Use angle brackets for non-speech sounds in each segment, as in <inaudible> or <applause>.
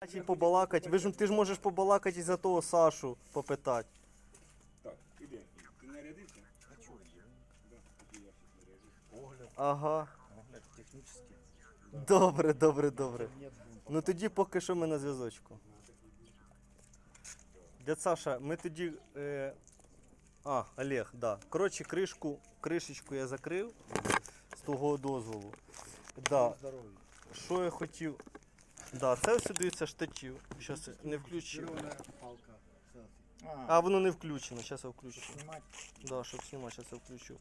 Значить, побалакати. Ви ж ти ж можеш побалакати і за того Сашу попитати. Так, іди. Ти нарядився? А чого є? Да, тоді я щось. Огляд, Ага. огляд технический. Добре, добре, добре. Нет, Ну тоді поки що ми на зв'язочку. Дядь Саша, ми тоді. Е... А, Олег, да. Коротше, кришку, кришечку я закрив з того дозволу. Да. Що я хотів. Да, це ось дивиться штатив. Щас не включив. А, воно не включено, зараз я включу. Да, щоб знімати, зараз я включу.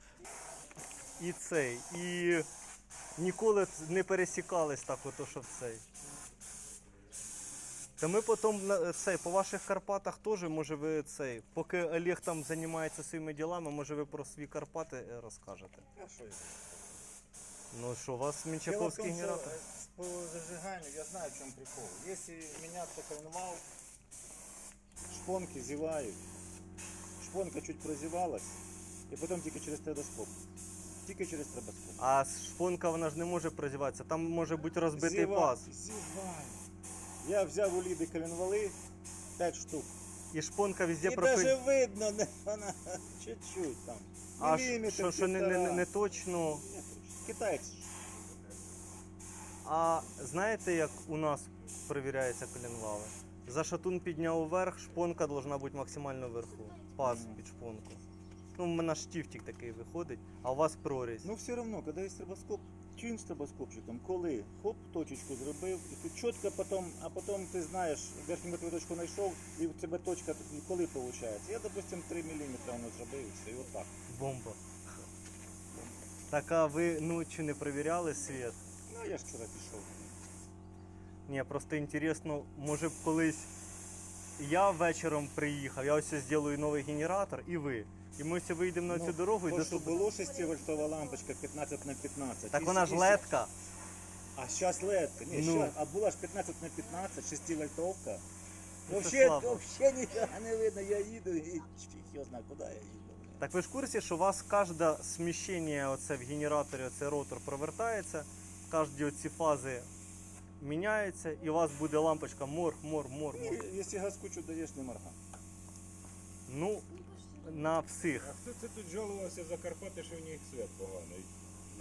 І цей. І ніколи не пересікались так, ото, що в цей. Та ми потім на- цей, по ваших Карпатах теж, може ви цей. Поки Олег там займається своїми ділами, може ви про свої Карпати е, розкажете. Ну що, у вас Мінчаковський генератор? По зажиганию я знаю, в чем прикол. Если меняться коленвал, шпонки зевают. Шпонка чуть прозевалась, и потом тільки через требоскоп. Тільки через требоскоп. А шпонка вона ж не може прозіватися, там може бути розбитий Зева- паз. Зевает. Я взяв у Ліди коленвали 5 штук. І шпонка везде І пропи... навіть видно, не, вона <laughs> чуть-чуть там. А ш- Міліметр, що, що не, не, не, не точно. Ні, Китайці. ж. А знаєте, як у нас перевіряється коленвали? За шатун підняв вверх, шпонка должна бути максимально вверху. Паз під шпонку. Ну, у мене штифтик такий виходить, а у вас прорізь. Ну все одно, коли є стробоскоп, чим стробоскопчиком, коли хоп, точечку зробив, і ти чітко потім, а потім ти знаєш, верхню мертву точку знайшов, і в тебе точка коли виходить. Я, допустим, 3 мм воно зробив, і все, і отак. Бомба. Так а ви ночі не перевіряли світ? Я ж вчора пішов. Ні, просто інтересно, може б колись я вечором приїхав, я ось зроблю новий генератор і ви. І ми ось вийдемо на Ну, цю дорогу і То, що доступ... було 6 вольтова лампочка 15 на 15. Так вона ж і- ледка. А зараз ледка. Ні, Ну. щас, а була ж 15 на 15, 6 вольтовка. Ну, це Вообще, слабо. вообще ніфіга не видно, я їду і фіг його знає, куди я їду. Так ви ж в курсі, що у вас кожне сміщення оце в генераторі, оцей ротор провертається, кожні оці фази міняються, і у вас буде лампочка мор, мор, мор, мор. Якщо газ кучу даєш, не морга. Ну, на всіх. А хто це тут жалувався за Карпати, що в них світ поганий?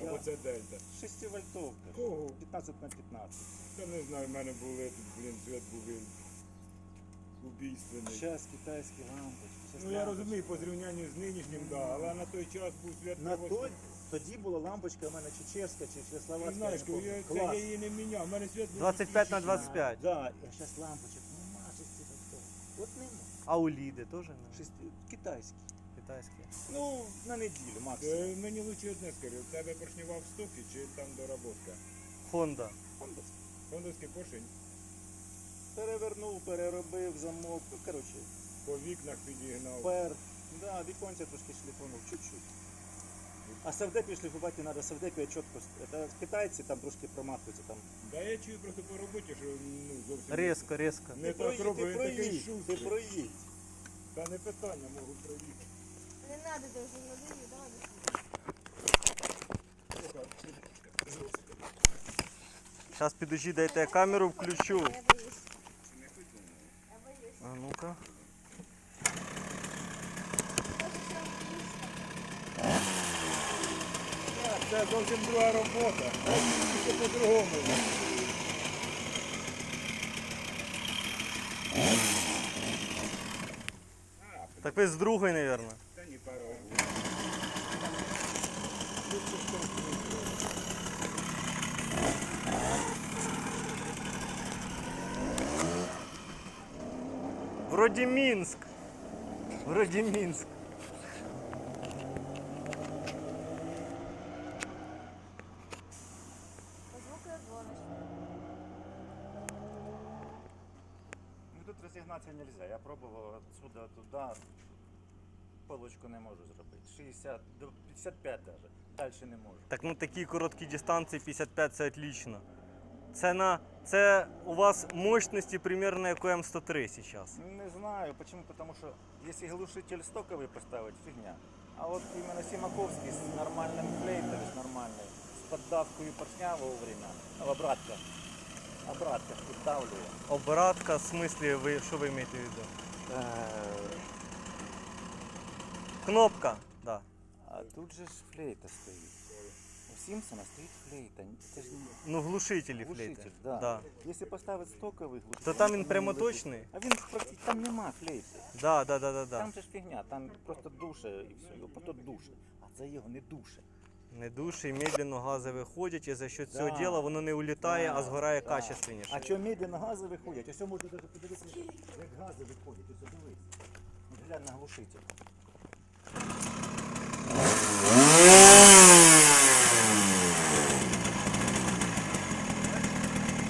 Або це Дельта. 6 вольтовка. Кого? 15 на 15. Та не знаю, в мене були тут, блін, світ був убійственний. Зараз китайські лампочки. щас Ну я лампочки. розумію, по зрівнянню з нинішнім, да, але на той час був світ На той, тоді була лампочка у мене чи чешська, чи чехословацька. знаєш, я не пам'ятаю. Клас. я її не міняв, у мене світ був 25 на 2000. 25. Да, а зараз лампочок нема 6 вольтовок. От нема. А у Ліди теж не? Шести... Китайські. Китайські. Ну, на неділю максимум. Е, Мені лучше одне скажи, у тебе поршнева в стокі чи там доработка? Хонда. Хондовські. Хондовський поршень Перевернув, переробив замок. Ну, коротше, по вікнах підігнав. пер. Да, віконця трошки шліфонув, чуть-чуть. А савдепі шліфувати треба, савдепі чітко. Це китайці там трошки промахуються там. Да я чую просто по роботі, що ну, зовсім Резко, резко. Не ти так проїдь, робить, ти такий проїдь, ти шустрий. проїдь. Та не питання, можу проїхати. Не надо даже надо, да? Зараз підожди, дайте я камеру включу. Я боюсь. А ну-ка. це зовсім друга робота. Це по-другому. А, Так ви з другої, мабуть. Та ні, пару. Вроді Мінськ. Вроді Мінськ. Полочку не можу зробити. 60, до 55 навіть. Далі не можу. Так ну такі короткі дистанції 55 це отлично. Це на це у вас мощності примерно як у М103 зараз. Не знаю, почему, потому что если глушитель стоковый поставить, фигня. А вот именно Симаковский с нормальным флейтом, с нормальной, с поддавкой поршня вовремя, ну, обратка, обратка піддавлює. Обратка, в смислі, ви, що ви маєте в виду? Кнопка. Да. А тут же ж флейта стоїть. У Сімпсона стоїть флейта. Це ж не Ну, глушителі флейти. да. Да. Якщо поставити стоковий глушитель, То там він прямоточний? А він практи- там нема флейти. Да, да, да, да, да. Там же ж фігня, там просто душе і все, його просто душе. А це його не душе. Не душі, медленно гази виходять, і за що цього Да. діла воно не улітає, а Да, згорає да. качественніше. А що медленно гази виходять? Ось можна навіть подивитися, як гази виходять. Ось дивись. Глянь на глушитель.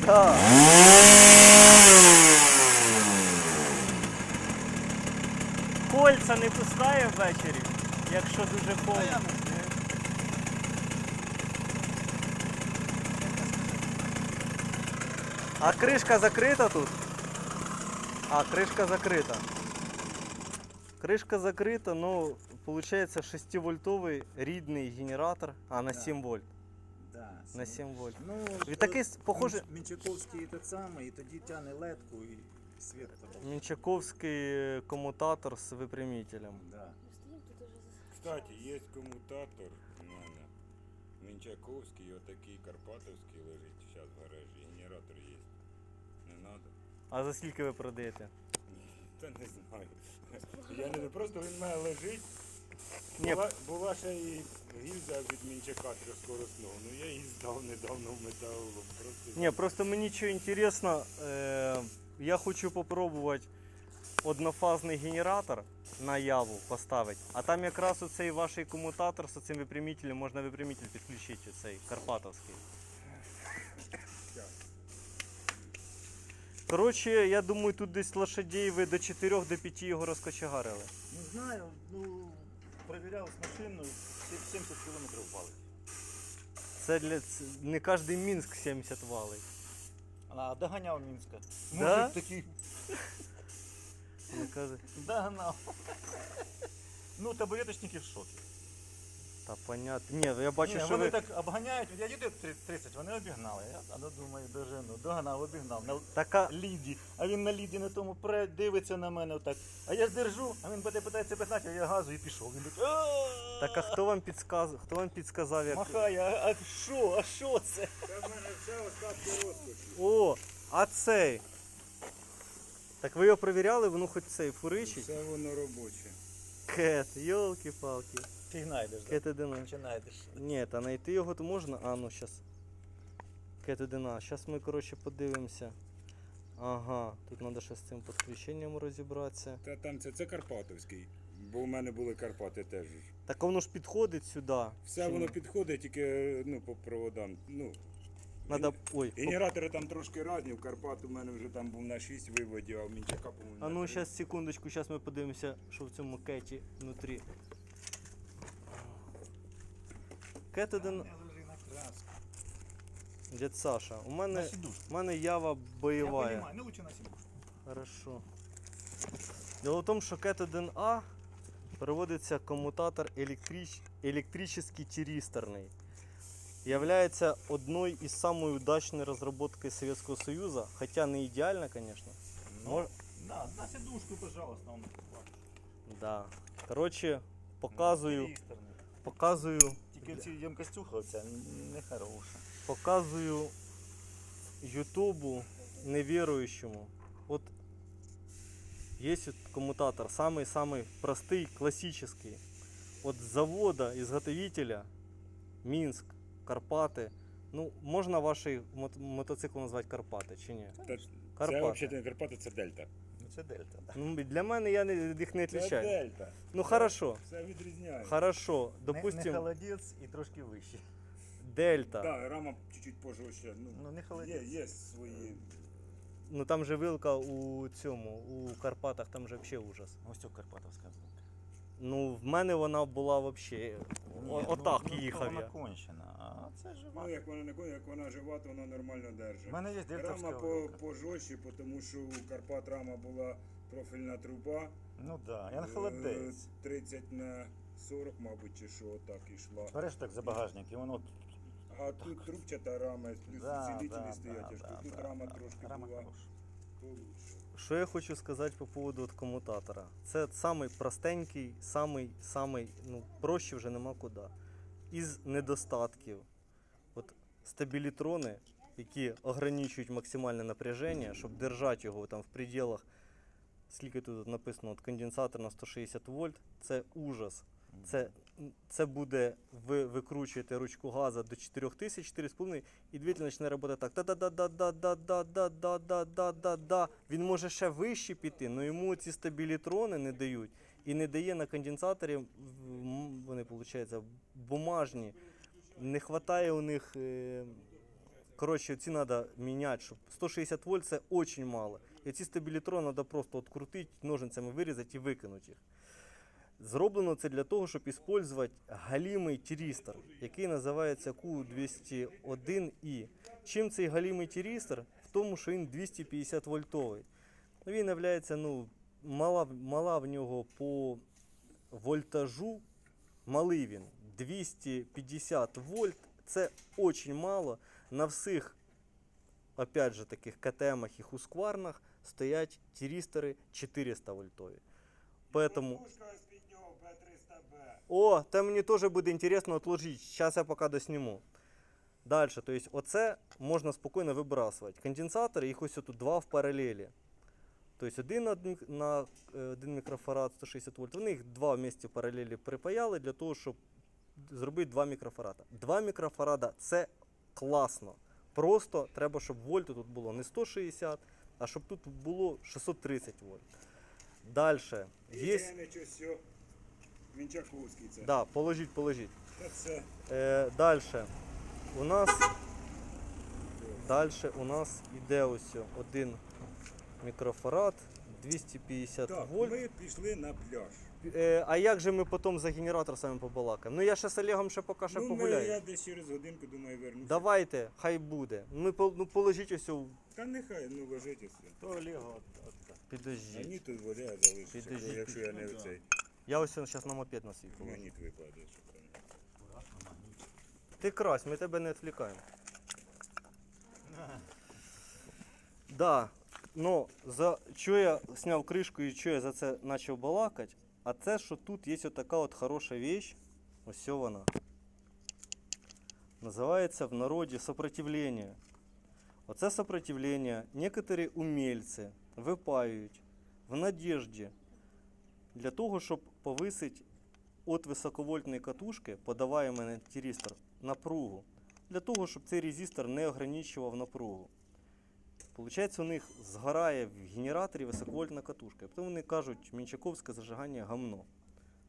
Да. Кольця не пускає ввечері, якщо дуже холодно. А кришка закрита тут? А, кришка закрита. Кришка закрита, ну, получается 6-вольтовий рідний генератор, а на Да. 7 вольт. Да, На сім- 7 вольт. Ну, Він такий с- похожий. Мін- Мінчаковський те саме, і тоді тягне ледку і світ тобі. Мінчаковський комутатор з випрямителем. Да. Кстати, є комутатор у мене. Мінчаковський, отакий Карпатовський лежить зараз в гаражі. Генератор є. Не треба? А за скільки ви продаєте? Та <laughs> не знаю. Я не просто він мене лежить. Ні, Була, була ще і гільза від мінчака трьохскоросного. Ну я її здав недавно в металолом. Просто ні, просто мені що інтересно, е, я хочу попробувати однофазний генератор на яву поставити. А там якраз оцей ваш комутатор з цим випрямителем, можна випрямитель підключити, цей карпатовський. Коротше, я думаю, тут десь лошадей ви до 4 до 5 його розкочегарили. Не знаю, ну, перевіряв з машиною, 70 км валить. Це для ц- не кожен Мінськ 70 валить. А доганяв Мінська. Да? Мужик такий, Не каже, догнав. Ну, табуреточники в шокі. Та понятно. Ні, я бачу, Ні, що вони ви. так обганяють, от я їду 30, вони обігнали. Я а ну, думаю, дожену. Догнав, обігнав. На Така, ліді. А він на ліді на тому пре, дивиться на мене отак. А я ж держу, а він буде питається питати, а я газу і пішов. Він такий, так а хто вам підсказ... хто вам підсказав, як. Махає, а, що, а що це? Це в мене все остатки розкоші. О, а цей. Так ви його перевіряли, воно хоч цей фуричить? Все воно робоче. Кет, йолки-палки. Ти знайдеш, да? Кет 1. Чи знайдеш? Ні, та знайти його то можна. А, ну щас. Кет 1. Зараз ми, коротше, подивимося. Ага, тут треба ще з цим підключенням розібратися. Та там це, це Карпатовський. Бо у мене були Карпати теж. Так воно ж підходить сюди. Все Чи воно ні? підходить тільки ну, по проводам. Ну, Надо... Ой, оп. Генератори там трошки різні, в Карпат у мене вже там був на 6 виводів, а в Мінчака, по-моєму, А на ну три. зараз секундочку, зараз ми подивимося, що в цьому кеті внутрі. Кет один Не лежи на краску. дядь Саша. У На мене, сідушку. у мене ява Я бойова. понимаю, не лучше на сідушку. Хорошо. Дело в том, что КЭТ 1А переводится коммутатор электрич... электрический тиристорный. Является одной из самой удачной разработкой Советского Союза, хотя не идеально, конечно. Мож- Да, на сідушку, пожалуйста, он Да. Короче, показую, показую, Тільки ці ємкостюха оця не хороша. показую Ютубу неверующему. Вот есть вот коммутатор, самый-самый простый, классический. От завода, изготовителя, Минск, Карпаты. Ну, можно вашей мот- мотоцикл назвать Карпати чи ні? Та, це взагалі не Карпати, це Дельта. Ну це дельта, да. Ну, для мене я не, їх не Це. Дельта. Ну хорошо, Все відрізняє. хорошо. Не, не холодець і трошки вище. Дельта. Так, рама чуть-чуть пожорстче. Ну, Ну не холодець. є свої. Ну там же вилка у цьому, у Карпатах, там же взагалі ужас. Ось ця Карпатовська звук. Ну, в мене вона була взагалі. Отак їхав Вона я. кончена, а це жива. Ну, як вона не коня, як вона жива, то вона нормально У держить. мене є дельтовська Рама по, вилка. пожорстче, тому що у Карпат рама була профільна труба. Ну да, я на Е, холодець. 30 на 40, мабуть, чи що, так ішла. Береш так за багажник, і воно А тут трубчата рама, плюс Да, усилителі да, стоять, да, а тут да, рама да. трошки Рама була хороша. получше. Що я хочу сказати по поводу от комутатора? Це самий простенький, самий, самий, ну, проще вже нема куди. Із недостатків. От стабілітрони, які ограничують максимальне напряження, щоб держати його там в пределах, скільки тут написано, от конденсатор на 160 вольт, це ужас. Це, це буде, ви викручуєте ручку газа до 4000, 4,5, і двигатель почне працювати так. Да-да-да-да-да-да-да-да-да-да-да-да. Він може ще вище піти, але йому ці стабілітрони не дають. І не дає на конденсаторі, вони, виходить, бумажні. Не вистачає у них. Коротше, ці треба міняти, щоб 160 вольт це дуже мало. І ці стабілітрони треба просто відкрутити, ножницями вирізати і викинути їх. Зроблено це для того, щоб використовувати галімий тірістор, який називається Q201i. Чим цей галімий тірістор? В тому, що він 250 вольтовий. Він є, ну, мала, мала в нього по вольтажу, малий він 250 вольт. Це дуже мало. На всіх, опять же, таких КТМах і хускварнах стоять тірістори 400 вольтові. Поэтому... Пушка з-під нього Б300Б. О, це мені теж буде інтересно отложити. Зараз я поки досніму. Далі, то есть оце можна спокійно вибрасувати. Конденсатори, їх ось тут два в паралелі. Тобто один на, на е, один мікрофарад 160 вольт. Вони їх два в місті в паралелі припаяли для того, щоб зробити два мікрофарада. Два мікрофарада це класно. Просто треба, щоб вольту тут було не 160, а щоб тут було 630 вольт. Далі. Є... Ось. Мінчаковський це. Да, положіть, положіть. Це. Е, далі. У нас далі у нас іде ось один мікрофарад 250 Так, вольт. ми пішли на пляж. Е, а як же ми потім за генератор вами побалакаємо? Ну я ще з Олегом ще поки що ну, погуляю. я десь через годинку, думаю, вернуся. Давайте, хай буде. Ми ну, положіть ось у- Та нехай, ну ложить і все. То Олега, от, от. Підождіть. Мені тут воля залишиться, якщо я не оцей. Я ось зараз на мопед на свій положу. Магніт викладе, щоб там. Ти крась, ми тебе не відвлікаємо. Да, но за що я зняв кришку і що я за це почав балакати, а це, що тут є така от хороша вещь, ось вона. Називається в народі сопротивлення. Оце сопротивлення некоторі умельці випаюють в надіжді для того, щоб повисити от високовольтної катушки, подаваємо тірістор, напругу, для того, щоб цей резистор не ограничував напругу. Получається, у них згорає в генераторі високовольтна катушка. Потім вони кажуть, мінчаковське зажигання гамно.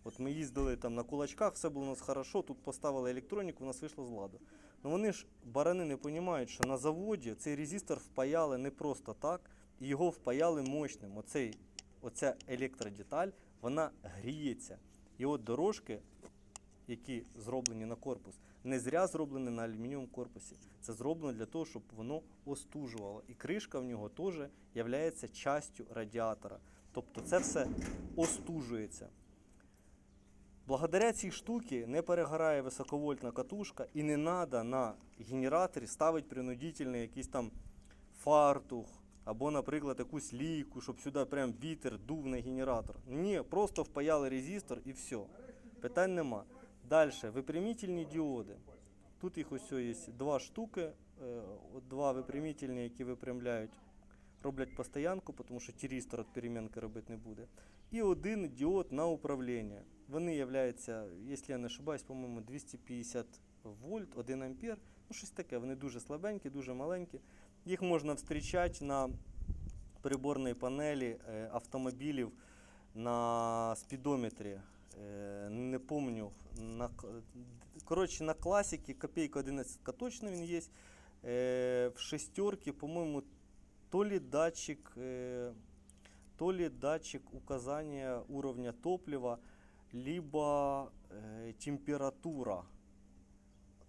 От ми їздили там на кулачках, все було у нас хорошо, тут поставили електроніку, у нас вийшло з ладу. Ну вони ж барани не розуміють, що на заводі цей резистор впаяли не просто так, і його впаяли мощним. Оцей, оця електродеталь, вона гріється. І от дорожки, які зроблені на корпус, не зря зроблені на алюмінієвому корпусі. Це зроблено для того, щоб воно остужувало. І кришка в нього теж є частю радіатора. Тобто це все остужується. Благодаря цій штуці не перегорає високовольтна катушка і не треба на генераторі ставити принудительний якийсь там фартух або, наприклад, якусь лійку, щоб сюди прям вітер дув на генератор. Ні, просто впаяли резистор і все. Питань нема. Далі, випрямительні діоди. Тут їх ось є два штуки, е, два випрямительні, які випрямляють, роблять постоянку, тому що тірістор від перемінки робити не буде. І один діод на управління. Вони являються, якщо я не ошибаюсь, по-моєму, 250 вольт, 1 ампер. Ну, щось таке. Вони дуже слабенькі, дуже маленькі. Їх можна зустрічати на приборній панелі е, автомобілів на спідометрі. Е, Не помню. На, коротше, на класіки копійка 11 точно він є. Е, В шестерці, по-моєму, то ли датчик, то ли датчик указания уровня топлива, либо температура.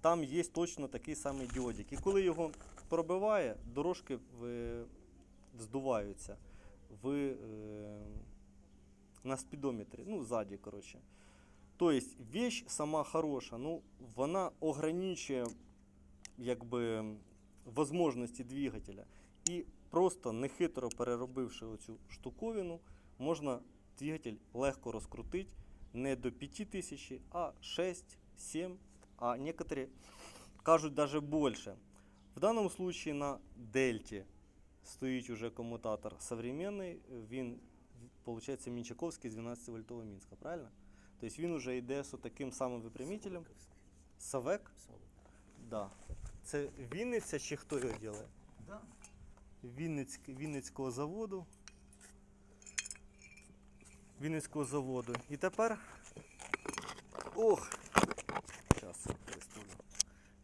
Там є точно такий самий діодик. І коли його пробиває, дорожки в- здуваються в, е, на спідометрі, ну, ззаді, коротше. Тобто, вещь сама хороша, ну, вона ограничує якби возможності двигателя. І просто нехитро переробивши оцю штуковину, можна двигатель легко розкрутити не до 5000, а 6, 7, а некоторые кажуть даже більше. В даному случае на Дельті стоїть уже комутатор современний, він виходить Мінчаковський з 12 вольтового Мінська, правильно? Тобто він вже йде з таким самим випрямителем. Савек? Да. Це Вінниця чи хто його робить? Да. Вінницьк, Вінницького заводу. Вінницького заводу. І тепер. Ох!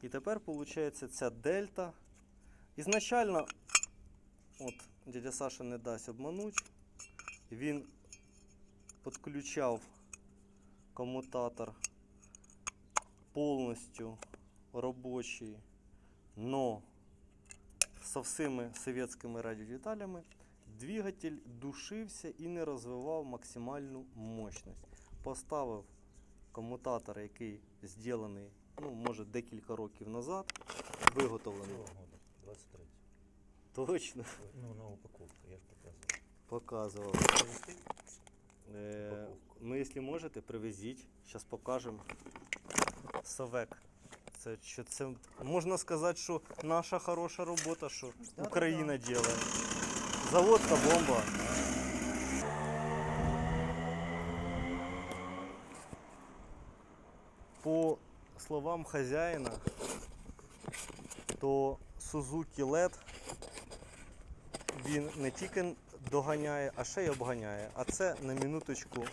І тепер виходить ця дельта. Ізначально, от дядя Саша не дасть обмануть, він підключав комутатор повністю робочий, но со всіми совєтськими радіодеталями двигатель душився і не розвивав максимальну мощність. Поставив комутатор, який зроблений, ну, може, декілька років назад, виготовлений. Цього года, 23. Точно Ну, на упаковку, я ж показував. показував. Е, ну, якщо можете, привезіть. Зараз покажемо. Совек. Це, що це можна сказати, що наша хороша робота, що. Україна робить. Заводка бомба. По словам хазяїна, то Suzuki LED він не тільки доганяє, а ще й обганяє. А це на минуточку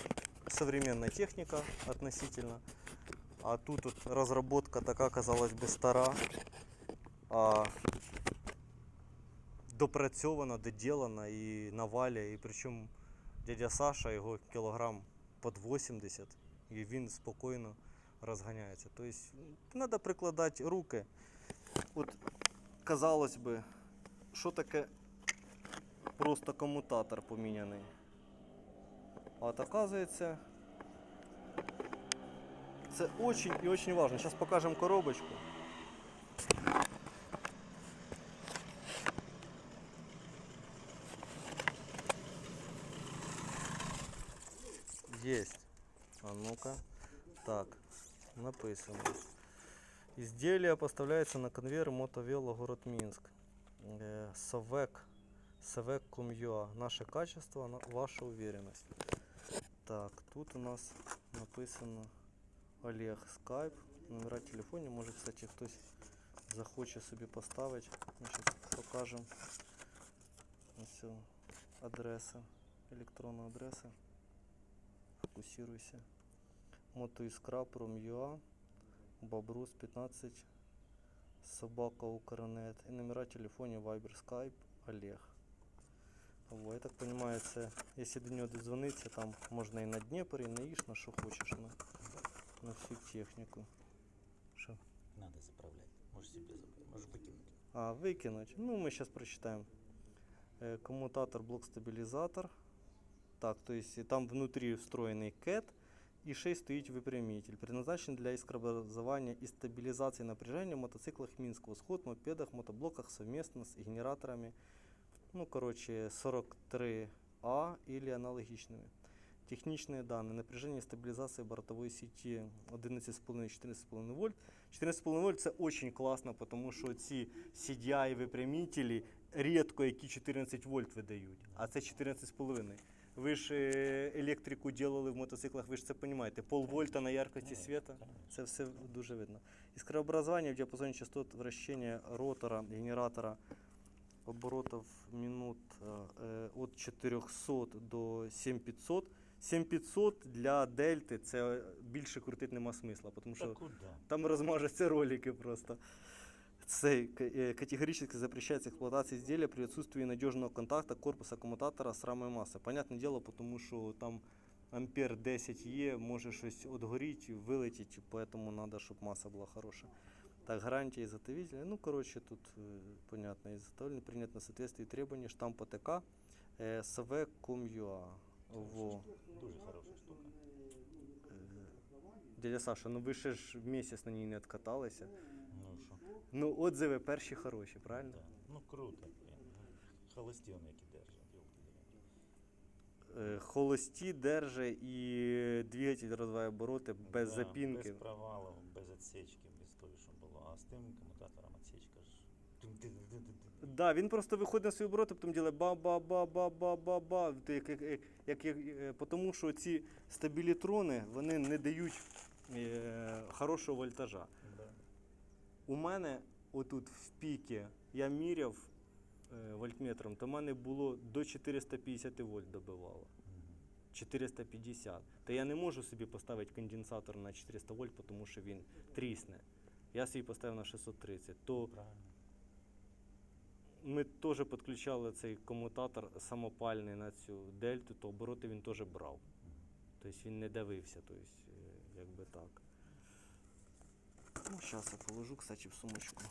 современна техніка относительно. А тут от розробка така, казалось би, стара, а допрацьована, доділана і навалює. І причому дядя Саша його кілограм під 80, і він спокійно розганяється. Тобто треба прикладати руки. От казалось би, що таке просто комутатор поміняний. А от оказується, це очень і очень важно. Зараз покажемо коробочку. Есть. А ну-ка. Так, написано. Изделие поставляется на конвейер Мотовело город Минск. Э, Совек. Совек.com.ua. Наше качество, ваша уверенность. Так, тут у нас написано Олег Скайп. Номера телефонів. Може, кстати, хтось захоче собі поставити. Покажемо. Адреса. Електронна адреса. Фокусируйся. Мотоискра Пром'юа. Бобрус 15. Собака Укрнет. І номера телефонів Viber Skype Олег. Во, я так понимаю, це, якщо до нього дозвонитися, там можна і на Дніпр, і на Іш, на що хочеш, на, на всю техніку. Що? Надо заправлять. Можешь себе забрать, можешь выкинуть. А, викинуть. Ну, ми зараз прочитаємо. Е, Коммутатор, блок стабілізатор. Так, то есть там внутри встроєний кет І ще й стоїть випрямитель. Предназначен для искрообразования и стабилизации напряжения в мотоциклах Минского. Сход, мопедах, мотоблоках совместно с генераторами. Ну, короче, 43А или аналогичными. Технічні дані. Напряження і стабілізація бортової сеті 11,5-14,5 вольт. 14,5 вольт це дуже класно, тому що ці CDI випрямителі рідко які 14 вольт видають, а це 14,5. Ви ж е, електрику робили в мотоциклах, ви ж це розумієте. Полвольта на яркості світа. Це все дуже видно. Іскрообразування в діапазоні частот вращення ротора, генератора оборотів минут е, від 400 до 7500. 7500 для дельти це більше крутити нема смисла, тому що там розмажуться ролики просто. Це к- э, категорически запрещается эксплуатация изделия при отсутствии надежного контакта корпуса коммутатора с рамой массы. Понятне дело, потому що там ампер 10 є, може щось отгоріти, вилетіти, поэтому надо, щоб маса була хороша. Так, гарантия изготовителя. Ну, короче, тут э, понятно, изготовление принят на соответствии требований штампа ТК э, SV.com.ua. Во. Дуже хорошая штука. Е, Дядя Саша, ну ви ще ж місяць на ній не откаталися. Ну отзиви перші хороші, правильно? Да. Ну круто. Холості вони які держать. Е, Холості держи і двигатель розвиває обороти без Да, запінки. Без провалу, без отсечки, без того, що було. А з тим комутатором отсечка ж. Да, він просто виходить на свої обороти, потім ділає ба-ба-ба-ба-ба-ба-ба. Як, як, як, як, як, е, тому що ці стабілітрони вони не дають е, хорошого вольтажа. У мене отут в піки я міряв е, вольтметром, то в мене було до 450 вольт добивало. 450. То я не можу собі поставити конденсатор на 400 вольт, тому що він трісне. Я собі поставив на 630. То Правильно. ми теж підключали цей комутатор самопальний на цю дельту, то обороти він теж брав. Тобто він не давився, тобто, е, якби так. Ну, сейчас я положу, кстати, в сумочку.